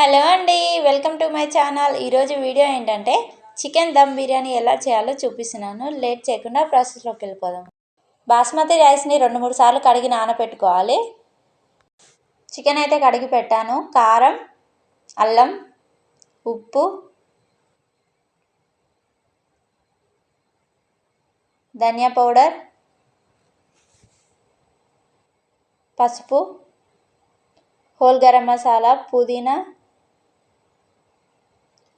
Hello అండి welcome to my channel. ఈరోజు video ఏంటంటే చికెన్ దమ్ బిర్యానీ ఎలా చేయాలో చూపిస్తున్నాను. లేట్ చేయకుండా ప్రాసెస్లోకి వెళ్ళిపోదాం. బాస్మతి రైస్ని రెండు మూడు సార్లు కడిగి నానబెట్టుకోవాలి చికెన్ అయితే కడిగి పెట్టాను. కారం అల్లం ఉప్పు ధనియా పౌడర్ పసుపు హోల్ గరం మసాలా పుదీనా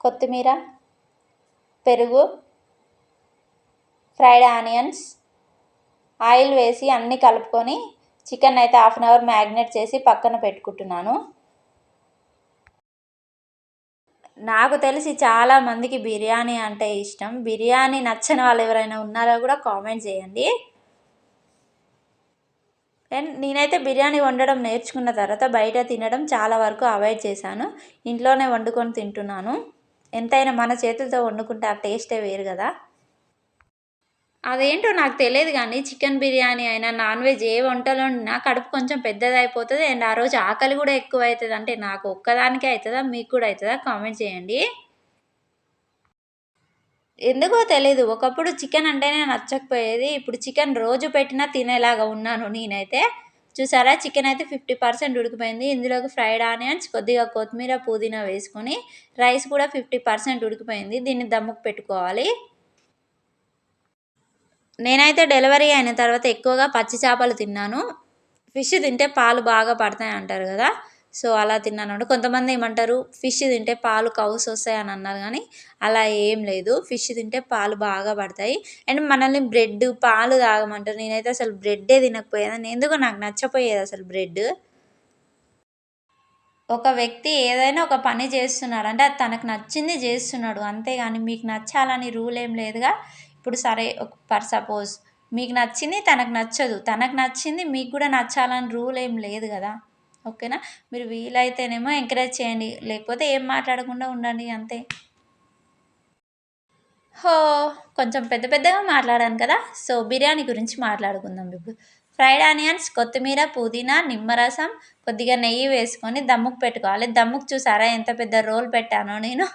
కొత్తిమీర పెరుగు ఫ్రైడ్ ఆనియన్స్ ఆయిల్ వేసి అన్నీ కలుపుకొని చికెన్ అయితే హాఫ్ అన్ అవర్ మ్యాగ్నేట్ చేసి పక్కన పెట్టుకుంటున్నాను. నాకు తెలిసి చాలామందికి బిర్యానీ అంటే ఇష్టం. బిర్యానీ నచ్చని వాళ్ళు ఎవరైనా ఉన్నారో కూడా కామెంట్ చేయండి. అండ్ నేనైతే బిర్యానీ వండడం నేర్చుకున్న తర్వాత బయట తినడం చాలా వరకు అవాయిడ్ చేశాను. ఇంట్లోనే వండుకొని తింటున్నాను. ఎంతైనా మన చేతులతో వండుకుంటే ఆ టేస్టే వేరు కదా. అదేంటో నాకు తెలియదు కానీ చికెన్ బిర్యానీ అయినా నాన్ వెజ్ ఏ వంటలో వండినా కడుపు కొంచెం పెద్దది అయిపోతుంది అండ్ ఆ రోజు ఆకలి కూడా ఎక్కువ అవుతుంది అంటే నాకు ఒక్కదానికే అవుతుందా మీకు కూడా అవుతుందా కామెంట్ చేయండి. ఎందుకో తెలీదు. ఒకప్పుడు చికెన్ అంటేనే నచ్చకపోయేది. ఇప్పుడు చికెన్ రోజు పెట్టినా తినేలాగా ఉన్నాను నేనైతే. చూసారా? చికెన్ అయితే ఫిఫ్టీ పర్సెంట్ ఉడికిపోయింది. ఇందులోకి ఫ్రైడ్ ఆనియన్స్ కొద్దిగా కొత్తిమీర పుదీనా వేసుకొని రైస్ కూడా ఫిఫ్టీ పర్సెంట్ ఉడికిపోయింది. దీన్ని దమ్ముకు పెట్టుకోవాలి. నేనైతే డెలివరీ అయిన తర్వాత ఎక్కువగా పచ్చి చేపలు తిన్నాను. ఫిష్ తింటే పాలు బాగా పడతాయి అంటారు కదా? సో అలా తిన్నాను కొంతమంది ఏమంటారు ఫిష్ తింటే పాలు కౌస్ వస్తాయి అని అన్నారు కానీ అలా ఏం లేదు. ఫిష్ తింటే పాలు బాగా పడతాయి. అండ్ మనల్ని బ్రెడ్ పాలు తాగమంటారు. నేనైతే అసలు బ్రెడ్డే తినకపోయేదాన్ని ఎందుకో నాకు నచ్చపోయేది అసలు బ్రెడ్. ఒక వ్యక్తి ఏదైనా ఒక పని చేస్తున్నాడు. అంటే అది తనకు నచ్చింది చేస్తున్నాడు. అంతేగాని మీకు నచ్చాలని రూల్ ఏం లేదుగా. ఇప్పుడు సరే ఫర్ సపోజ్ మీకు నచ్చింది తనకు నచ్చదు. తనకు నచ్చింది మీకు కూడా నచ్చాలని రూల్ ఏం లేదు కదా. ఓకేనా? మీరు వీలైతేనేమో ఎంకరేజ్ చేయండి. లేకపోతే ఏం మాట్లాడకుండా ఉండండి అంతే. హో కొంచెం పెద్ద పెద్దగా మాట్లాడాను కదా. సో బిర్యానీ గురించి మాట్లాడుకుందాం ఇప్పుడు. ఫ్రైడ్ ఆనియన్స్ కొత్తిమీర పుదీనా నిమ్మరసం కొద్దిగా నెయ్యి వేసుకొని దమ్ముకు పెట్టుకోవాలి. దమ్ముకు చూసారా ఎంత పెద్ద రోల్ పెట్టానో నేను.